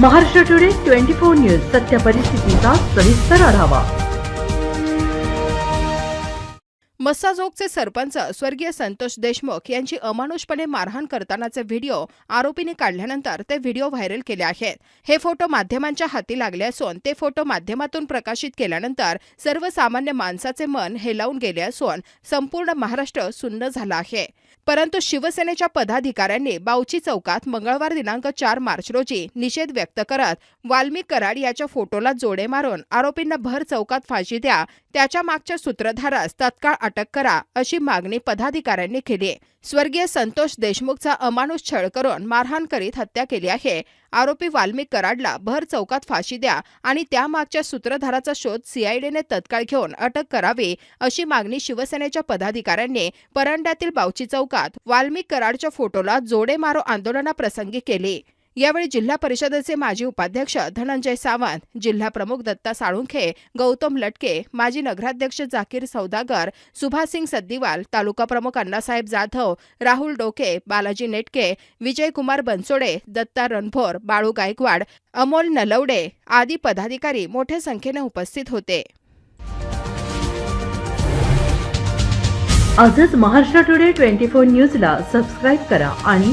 Maharashtra today twenty four news सत्य परिस्थितीचा सविस्तर आढावा. मस्साजोगचे सरपंच स्वर्गीय संतोष देशमुख यांची अमानुषपणे मारहाण करतानाचे व्हिडिओ आरोपीने काढल्यानंतर ते व्हिडिओ व्हायरल केले आहेत. हे फोटो माध्यमांच्या हाती लागले असून ते फोटो माध्यमातून प्रकाशित केल्यानंतर सर्वसामान्य माणसाचे मन हेलावून गेले असून संपूर्ण महाराष्ट्र सुन्न झाला आहे. परंतु शिवसेनेच्या पदाधिकाऱ्यांनी बावची चौकात मंगळवार दिनांक चार मार्च रोजी निषेध व्यक्त करत वाल्मिक कराड याच्या फोटोला जोडे मारून आरोपींना भर चौकात फाशी द्या त्याच्या मागच्या सूत्रधारास तत्काळ अटक करा अशी मागणी पदाधिकाऱ्यांनी केली. स्वर्गीय संतोष देशमुखचा अमानुष छळ करून मारहाण करीत हत्या केली आहे. आरोपी वाल्मिक कराडला भर चौकात फाशी द्या आणि त्यामागच्या सूत्रधाराचा शोध सीआयडीने तत्काळ घेऊन अटक करावी अशी मागणी शिवसेनेच्या पदाधिकाऱ्यांनी परंड्यातील बावची चौकात वाल्मिक कराडच्या फोटोला जोडे मारो आंदोलनाप्रसंगी केली. यावेळी जिल्हा परिषदेचे माजी उपाध्यक्ष धनंजय सावंत जिल्हा प्रमुख दत्ता साळुंखे गौतम लटके माजी नगराध्यक्ष जाकीर सौदागर सुभासिंग सद्दीवाल तालुका प्रमुख अण्णासाहेब जाधव राहुल डोके बालाजी नेटके विजयकुमार बनसोडे दत्ता रणभोर बाळू गायकवाड अमोल नलवडे आदी पदाधिकारी मोठ्या संख्येने उपस्थित होते. आजच महाराष्ट्र टुडे ट्वेंटी फोर न्यूजला सबस्क्राईब करा आणि